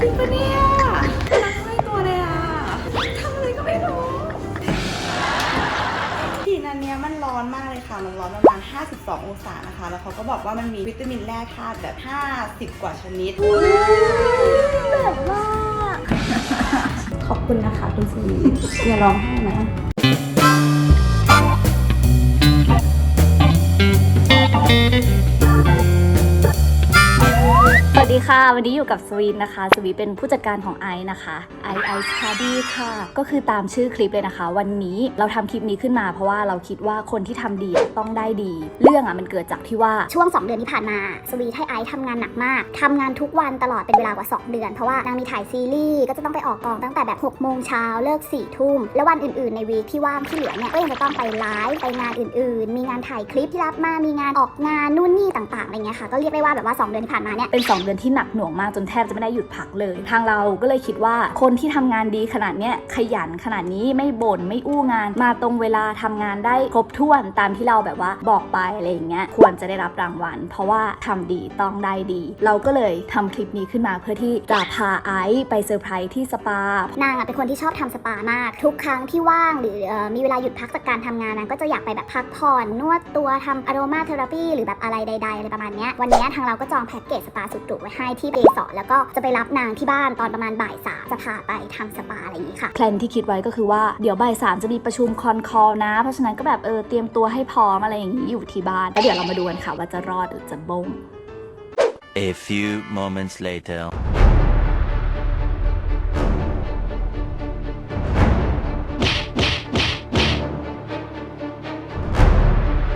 จริงปะเนี่ยรักไม่ตัวเลยอะทำอะไรก็ไม่รู้หินอันเนี้ยมันร้อนมากเลยค่ะ มันร้อนประมาณ 52 องศานะคะ แล้วเขาก็บอกว่ามันมีวิตามินแร่ธาตุแบบ 50 กว่าชนิด แบบว่าขอบคุณนะคะคุณซีอย่าร้องไห้นะ ค่ะ วันนี้อยู่กับสวีทนะคะ สวีเป็นผู้จัดการของไอนะคะไอไอซ์คาร์ดี้ค่ะ ก็คือตามชื่อคลิปเลยนะคะ วันนี้เราทำคลิปนี้ขึ้นมา เพราะว่าเราคิดว่าคนที่ทำดีต้องได้ดี เรื่องอะมันเกิดจากที่ว่าช่วง 2 เดือนที่ผ่านมา สวีให้ไอซ์ทำงานหนักมากทำงานทุกวันตลอดเป็นเวลากว่า 2 เดือน เพราะว่านางมีถ่ายซีรีส์ก็จะต้องไปออกกองตั้งแต่แบบ6โมงเช้าเลิก4ทุ่มแล้ววันอื่นๆในวีคที่ว่างที่เหลือเนี่ยก็ยังจะต้องไปไลฟ์ไปงานอื่น ๆ มีงานถ่ายคลิปที่รับมามีงานออกงานนู่นนี่ต่างๆอะไรเงี้ยค่ะก็เรียกได้ว่าแบบว่า 2 เดือนที่ผ่านมาเนี่ยเป็น 2 เดือนที่หนักหน่วงมากจนแทบจะไม่ได้หยุดพักเลย ทางเราก็เลยคิดว่าคนที่ทำงานดีขนาดเนี้ยขยันขนาดนี้ไม่บ่นไม่อู้งาน มาตรงเวลาทำงานได้ครบถ้วนตามที่เราแบบว่าบอกไปอะไรอย่างเงี้ยควรจะได้รับรางวัล เพราะว่าทำดีต้องได้ดี เราก็เลยทำคลิปนี้ขึ้นมาเพื่อที่จะพาไอซ์ไปเซอร์ไพรส์ที่สปานางอะเป็นคนที่ชอบทำสปามาก ทุกครั้งที่ว่างหรืออมีเวลาหยุดพักจากการทำงานนางก็จะอยากไปแบบพักผ่อนนวดตัวทำอโรมาเทอราปีหรือแบบอะไรใดๆอะไรประมาณเนี้ยวันนี้ทางเราก็จองแพ็กเกจสปาสุดหรูไว้ให้ที่เบสอแล้วก็จะไปรับนางที่บ้านตอนประมาณบ่ายสามจะพาไปทำสปาอะไรอย่างนี้ค่ะแพลนที่คิดไว้ก็คือว่าเดี๋ยวบ่ายสามจะมีประชุมคอนคอลนะ เพราะฉะนั้นก็แบบเออเตรียมตัวให้พร้อมอะไรอย่างนี้อยู่ที่บ้านแล้วเดี๋ยวเรามาดูกันค่ะว่าจะรอดหรือจะบง A few moments later.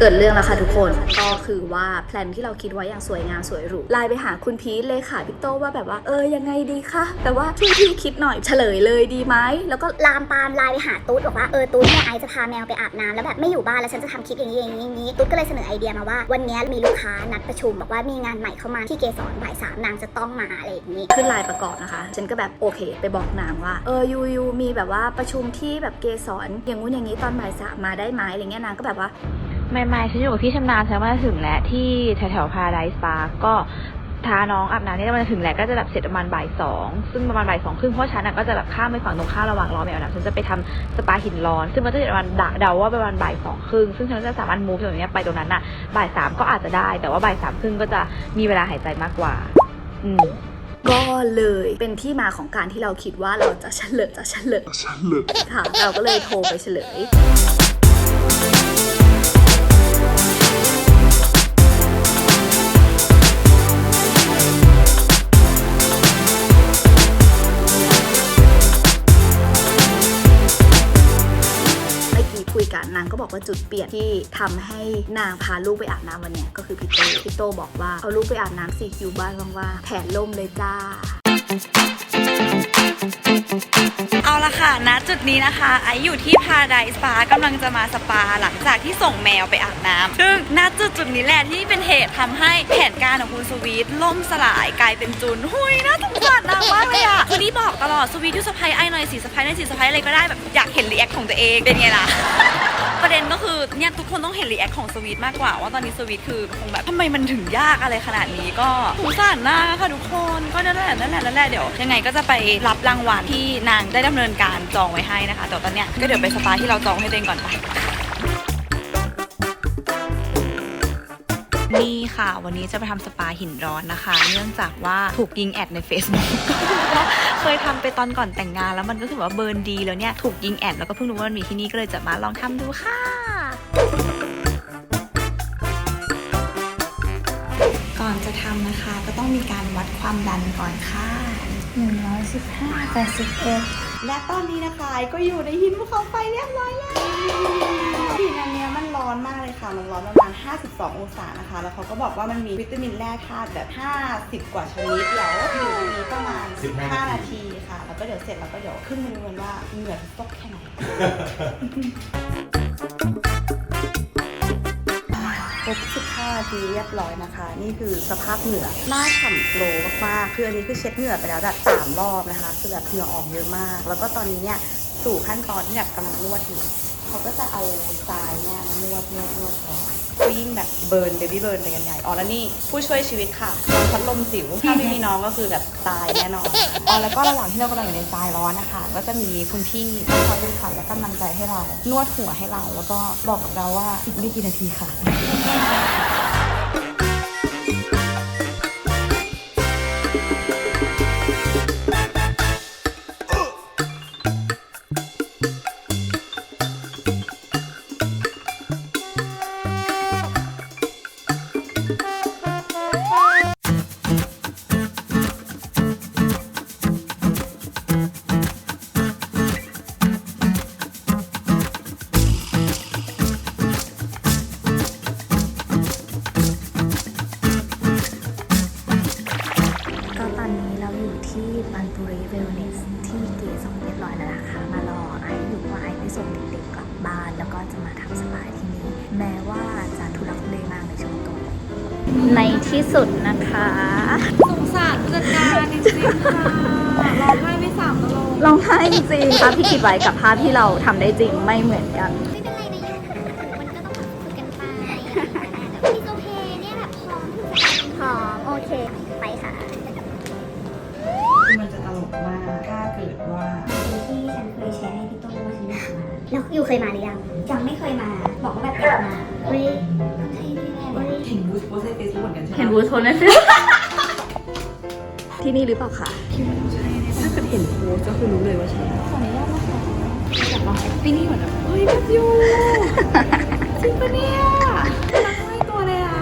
เกิดเรื่องแล้วค่ะทุกคน ก็คือว่าแพลนที่เราคิดไว้อย่างสวยงามสวยหรูไลน์ไปหาคุณพีทเลขาพี่โตว่าแบบว่าเออยังไงดีคะแต่ว่าช่วยพี่คิดหน่อยเฉลยเลยดีไหมแล้วก็ลามปามไลน์ไปหาตุ๊ดบอกว่าเออตุ๊ดเนี่ยไอซ์จะพาแมวไปอาบน้ำแล้วแบบไม่อยู่บ้านแล้วฉันจะทำคลิปอย่างนี้อย่างนี้อย่างนี้ตุ๊ดก็เลยเสนอไอเดียมาว่า วันนี้มีลูกค้านัดประชุมบอกว่ามีงานใหม่เข้ามาที่เกสรบ่ายสามนางจะต้องมาอะไรอย่างนี้ขึ้นไลน์ประกอบนะคะฉันก็แบบโอเค ไปบอกนางว่าเออยูยูมีแบบว่าประชุมที่แบบเกสรอย่างงู้นอย่างนี้ตอนบ่ายสามมาได้ไหมอะไรเงี้ยนางก็แบบว่า ไม่ไม่ฉันอยู่กับพี่ชำนาญฉันมาถึงแล้วที่แถวแถวพาราไดสปาร์ก็ทาน้องอาบน้ำนี่มันถึงแล้วก็จะแบบเสร็จประมาณบ่ายสองซึ่งประมาณบ่ายสองครึ่งเพราะฉันอะก็จะแบบข้ามไปฝั่งตรงข้ามระหว่างรอแมวน้ำฉันจะไปทำสปาหินร้อน ซึ่งมันจะเสร็จประมาณเดาว่าประมาณบ่ายสองครึ่งซึ่งฉันจะสามารถมูฟตรงเนี้ยไปตรงนั้นอะบ่ายสามก็อาจจะได้ แต่ว่าบ่ายสามครึ่งก็จะมีเวลาหายใจมากกว่า อืมก็เลยเป็นที่มาของการที่เราคิดว่าเราจะเฉลยจะเฉลยค่ะเราก็เลยโทรไปเฉลย บอกว่าจุดเปลี่ยนที่ทำให้นางพาลูกไปอาบน้ำวันเนี้ยก็คือพี่โตพี่โตบอกว่าเอาลูกไปอาบน้ำสิอยู่บ้านว่างๆแผนล่มเลยจ้าเอาละค่ะณจุดนี้นะคะ ไออยู่ที่พาราไดสปากำลังจะมาสปาหลังจากที่ส่งแมวไปอาบน้ำซึ่งณจุดจุดนี้แหละที่เป็นเหตุทำให้แผนการของคุณสวีทล่มสลายกลายเป็นจุนหุยน่าสงสารนางมากเลยอะคือนี่บอกตลอดสวีทยูสะพายไอหน่อยสิสะพายหน่อยสิสะพายอะไรก็ได้แบบอยากเห็นรีแอคของตัวเองเป็นไงล่ะ ประเด็นก็คือเนี่ยทุกคนต้องเห็นรีแอคของสวีทมากกว่าว่าตอนนี้สวีทคือคงแบบทำไมมันถึงยากอะไรขนาดนี้ก็สงสารนางอะค่ะทุกคนก็นั่นแหละนั่นแหละนั่นแหละเดี๋ยวยังไงก็จะไปรับรางวัลที่นางได้ดำเนินการจองไว้ให้นะคะแต่ตอนเนี้ยก็เดี๋ยวไปสปาที่เราจองให้เองก่อนไป นี่ค่ะวันนี้จะไปทำสปาหินร้อนนะคะ เนื่องจากว่าถูกยิงแอดใน Facebook เคยทำไปตอนก่อนแต่งงานแล้วมันก็ถือว่าเบิร์นดีแล้วเนี่ยถูกยิงแอดแล้วก็เพิ่งรู้ว่ามันมีที่นี่ก็เลยจะมาลองทำดูค่ะก่อนจะทำนะคะ ก็ต้องมีการวัดความดันก่อนค่ะ115 81และตอนนี้นะคะไอก็อยู่ในหินภูเขาไฟเรียบร้อยแล้วหินอันเนี้ยมัน ร้อนมากเลยค่ะ มันร้อนประมาณ 52 องศานะคะ แล้วเขาก็บอกว่ามันมีวิตามินแร่ธาตุแบบ 50 กว่าชนิดเดี๋ยวอยู่ตรงนี้ประมาณ 15 นาทีค่ะ แล้วก็เดี๋ยวเสร็จแล้วก็เดี๋ยวขึ้นมาดูกันว่าเหงื่อจะตกแค่ไหน ครบ15นาทีเรียบร้อยนะคะ นี่คือสภาพเหงื่อหน้าฉ่ำโกลว์มากๆคืออันนี้คือเช็ดเหงื่อไปแล้วแบบสามรอบนะคะ คือแบบเหงื่อออกเยอะมาก แล้วก็ตอนนี้เนี่ยสู่ขั้นตอนที่แบบกำลังนวดอยู่ เขาก็จะเอาทรายเนี่ยมานวดนวดนวดก่อนวิ่งแบบเบิร์นเบบี้เบิร์นไปกันใหญ่อ๋อแล้วนี่ผู้ช่วยชีวิตค่ะพัดลมสิวถ้าไม่มีน้องก็คือแบบตายแน่นอนอ๋อแล้วก็ระหว่างที่เรากำลังอยู่ในทรายร้อนนะคะก็จะมีคุณพี่คอยเป็นขวัญและกำลังใจให้เรา นวดหัวให้เราแล้วก็บอกกับเราว่าอีกไม่กี่นาทีค่ะ จะมาทำสปาที่นี่แม้ว่าจะทุลักทุเลมากในช่วงต้นในที่สุดนะคะสงสารผู้จัดการจริงๆค่ะร้องไห้ไม่สามตลอดลองไห้จริงๆภาพที่คิดไว้กับภาพที่เราทำได้จริงไม่เหมือนกันไม่เป็นไรนะย่ามันก็ต้องฝึกกันไปพี่โซเพเนี่ยแบบพร้อมที่จะพร้อมโอเค ไปค่ะคือมันจะตลกมาก ถ้าเกิดว่าที่ฉันเคยแชร์ให้พี่โต้ว่าฉันอยากมา แล้วอยู่เคยมาหรือยัง ยังไม่เคยมา บอกว่าแบบอยากมาเฮ้ยคนไทยนี่แหละเฮ้ยเห็นบูธโพสต์ในเฟซบุ๊กเหมือนกันใช่ไหมเห็นบูธโทนนั้นที่นี่หรือเปล่าคะถ้าเกิดเห็นโพสต์ก็คือรู้เลยว่าใช่ขออนุญาตนะคะอยากลองแอคติ้งนี่เหมือนแบบเฮ้ยแบบยูจริงปะเนี่ยรักไม่ตัวเลยอะ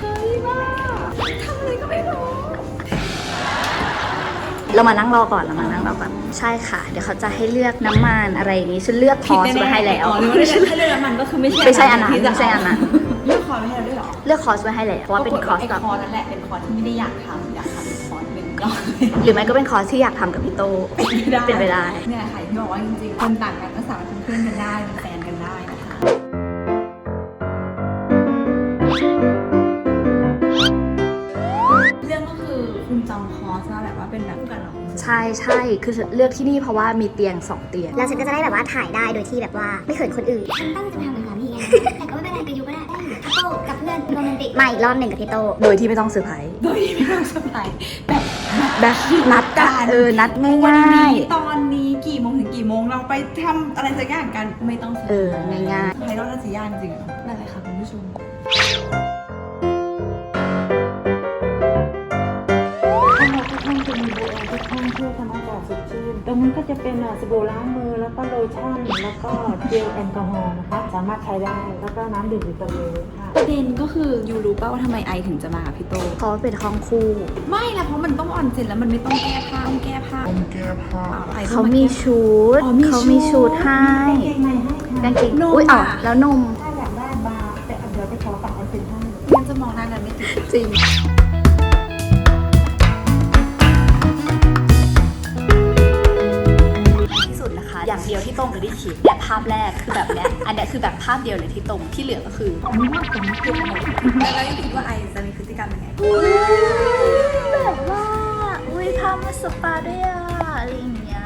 เฮ้ยบ้าทำอะไรก็ไม่รู้เรามานั่งรอก่อนเรามานั่งรอก่อน ใช่ค่ะ เดี๋ยวเขาจะให้เลือกน้ำมันอะไรอย่างนี้ฉันเลือกคอร์สไว้ให้แล้วอ๋อหรือว่าได้ถ้าเลือกน้ำมันก็คือไม่ใช่ไม่ใช่อันนั้นที่จะไม่ใช่อันนั้นเลือกคอร์สไม่ให้เราด้วยเหรอเลือกคอร์สไว้ให้แล้วเพราะว่าเป็นคอร์สไอ้กับคอร์สนั่นแหละเป็นคอร์สที่ไม่ได้อยากทำอยากทำเป็นคอร์สหนึ่งก็หรือไม่ก็เป็นคอร์สที่อยากทำกับพี่โตเป็นไปได้เนี่ยค่ะที่บอกว่าจริงๆคนต่างกันก็สามารถเป็นเพื่อนกันได้เป็นแฟน ช่ใช่คือฉันเลือกที่นี่เพราะว่ามีเตียงสองเตียง แล้วฉันก็จะได้แบบว่าถ่ายได้โดยที่แบบว่าไม่เขินคนอื่นฉันตั้งใจจะทำเป็นสามีไงแต่ก็ไม่เป็นไรกับยูก็ได้ได้อยู่กับโตกับเพื่อนโรแมนติกมาอีกรอบหนึ่งกับพี่โตโดยที่ไม่ต้องเซอร์ไพรส์โดยที่ไม่ต้องสบายแบบแบบนัดกันเออนัดวันง่ายนี้ตอนนี้กี่โมงถึงกี่โมงเราไปทำอะไรสักอย่างกันไม่ต้องๆเออง่ายไพเราะน่าจะยากจริงๆอะนั่นแหละค่ะคุณผู้ชม ทุกห้องเพื่อทำอากาศสดชื่น ตรงนั้นก็จะเป็นอะสบู่ล้างมือ แล้วก็โลชั่น แล้วก็เจลแอลกอฮอล์นะคะ สามารถใช้ได้ แล้วก็น้ำดื่มวิตามินค่ะ ประเด็นก็คือยูรู้ป่าว่าทำไมไอถึงจะมาพี่โต เพราะเป็นห้องคู่ ไม่ละเพราะมันต้องออนเซ็นแล้วมันไม่ต้องแก้ผ้าต้องแก้ผ้าต้องแก้ผ้าเขามีชุด เขามีชุดให้เกงในให้ค่ะกางเกงอุ้ยอ๋อแล้วนมถ้าอยากได้บาร์แต่เดี๋ยวจะขอฝากออนเซ็นให้ยังจะมองหน้ากันไม่ติดจริง เดียวที่ตรงกับที่คิดเนี่ยภาพแรกคือแบบเนี้ยอันเนี้ยคือแบบภาพเดียวเลยที่ตรงที่เหลือก็คือแล้วยังคิดว่าไอจะมีพฤติกรรมยังไงแบบว่าอุ้ยพามาสปาด้วยอะอะไรอย่างเงี้ย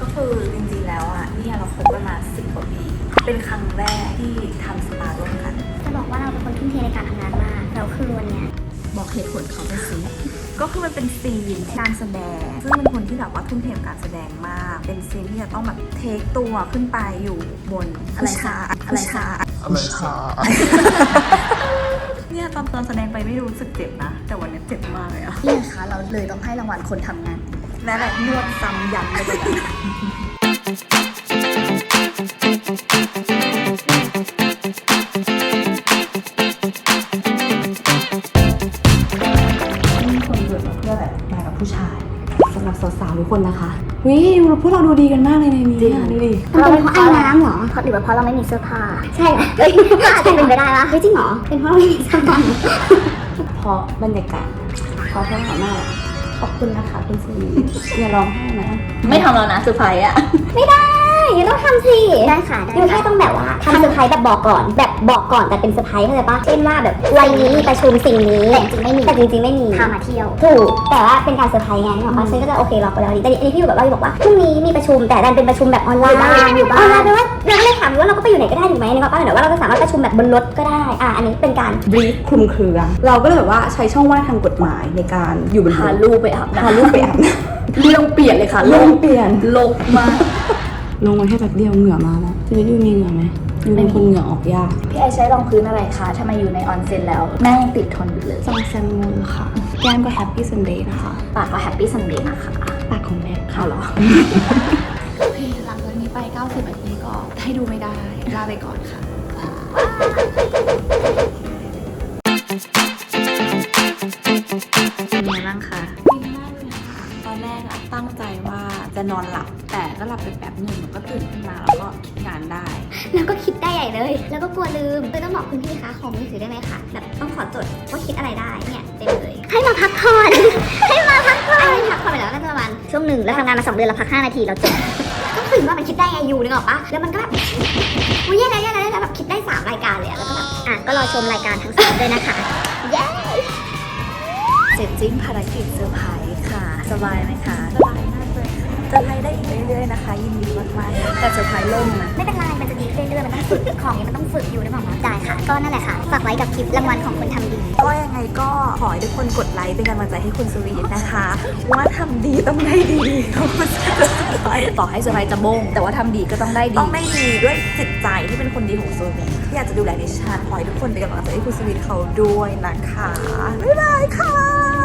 ก็คือจริงๆแล้วอะเนี่ยเราคบกันมาสิบกว่าปีเป็นครั้งแรกที่ทำสปาร่วมกันจะบอกว่าเราเป็นคนทุ่มเทในการทำงานมากแล้วคือวันเนี้ยบอกเหตุผลเขาไปสิ ก็คือมันเป็นซีนการแสดง ซึ่งเป็นคนที่แบบว่าทุ่มเทกับการแสดงมาก เป็นซีนที่จะต้องแบบเทคตัวขึ้นไปอยู่บนอะไรผู้ชาคะอะไรคะผู้ชาเนี่ยตอนตอนแสดงไปไม่รู้สึกเจ็บนะ แต่วันนี้เจ็บมากเลยอะนี่นะคะเราเลยต้องให้รางวัลคนทำงานนั่นแหละนวดซ้ำยันเลย คนนะคะวิพวกเราดูดีกันมากเลยในนี้อะดูดิเราเป็นเพราะไอ้น้ำเหรอหรือว่าเพราะเราไม่มีเสื้อผ้า ใช่เหรอเฮ้ยก็อาจจะเป็นไปได้ละเฮ้ยจริงเหรอ เป็นเพราะเราไม่มีเสื้อผ้าเพราะบรรยากาศเพราะเพื่อนของหน้าขอบคุณนะคะคุณซีอย่าร้องไห้นะไม่ทำแล้วนะเซอร์ไพรส์อะไม่ได้งั้นต้องทำสิได้ค่ะได้แค่ต้องแบบว่าทำเซอร์ไพรส์แบบบอกก่อน แบบ บอกก่อนแต่เป็นเซอร์ไพรส์เข้าใจปะเช่นว่าแบบวันนี้มีประชุมสิ่งนี้แต่จริงไม่มีแต่จริงๆไม่มีพามาเที่ยว ถูกแต่ว่าเป็นการเซอร์ไพรส์ไงนึกออกปะฉันก็จะโอเครอไปแล้วแต่อันนี้พี่แบบว่าบอกว่าพรุ่งนี้มีประชุมแต่ดันเป็นประชุมแบบออนไลน์อยู่บ้านออนไลน์แปลว่าเราก็เลยถามว่าเราก็ไปอยู่ไหนก็ได้ถูกไหมนึกออกปะแต่ว่าเราก็สามารถประชุมแบบบนรถก็ได้อะอันนี้เป็นการบรีฟคลุมเครือ เราก็เลยแบบว่าใช้ช่องว่างทางกฎหมายในการอยู่บนพาเรือลูกไปอาบน้ำพาลูกไปอาบน้เรื่องเปลี่ยนเลยค่ะำโลลกงเปลี่ยน โลกมาก ลงมาแค่แบบเดียวเหงื่อมาแล้วชีวิตยูมีเหงื่อไหม ยูเป็นคนเหงื่อออกยาก พี่ไอใช้รองพื้นอะไรคะทำไมอยู่ในออนเซ็นแล้วแม่ยังติดทนอยู่เลยซองแซมมอนค่ะ แก้มก็แฮปปี้ซันเดย์นะคะ ปากก็แฮปปี้ซันเดย์นะคะ ปากของแม่เอาเหรอหลังจากนี้ไป 90นาทีก็ให้ดูไม่ได้ ลาไปก่อนค่ะเป็นไงบ้างคะดีมากเลยค่ะ ตอนแรกอะตั้งใจว่าจะนอนหลับ แต่ก็หลับไปแป๊บหนึ่งแล้วก็ตื่นขึ้นมาแล้วก็คิดงานได้ แล้วก็คิดได้ใหญ่เลย แล้วก็กลัวลืมเลยต้องบอกคุณพี่คะขอมือถือได้ไหมคะแบบต้องขอจดว่าคิดอะไรได้เนี่ยเต็มเลย ให้มาพักผ่อน ให้มาพักผ่อนให้พักผ่อนไปแล้วก็จะประมาณช่วงหนึ่งแล้วทำงานมาสองเดือนเราพักห้านาทีเราจบก็ถึงว่ามันคิดได้ไงอยู่นึกออกปะแล้วมันก็แบบอุ้ยแย่แล้วแย่แล้วแย่แล้วแบบคิดได้สามรายการเลยอะแล้วก็แบบอะก็รอชมรายการทั้งสามด้วยนะคะเย้เสร็จจิ้งภารกิจเซอร์ไพรส์ค่ะ สบายไหมคะสบายมากเลยค่ะ จะไล่ได้อีกเรื่อยๆนะคะ ยินดีมากๆแต่เซอร์ไพรส์ล่มนะไม่เป็นไร มันจะดีขึ้นเรื่อยๆมันต้องฝึก ของนี้มันต้องฝึกอยู่นึกออกไหมได้ค่ะ ก็นั่นแหละค่ะ ฝากไว้กับคลิปรางวัลของคนทำดี ก็ยังไงก็ขอให้ทุกคนกดไลค์เป็นกำลังใจให้คุณสวีทนะคะ ว่าทำดีต้องได้ดีเขาจะสบายต่อให้เซอร์ไพรส์จะบง แต่ว่าทำดีก็ต้องได้ดี ต้องได้ดีด้วยจิตใจที่เป็นคนดีของสวีทที่อยากจะดูแลดิฉันขอให้ทุกคนเป็นกำลังใจให้คุณสวีทเขาด้วยนะคะบ๊ายบายค่ะ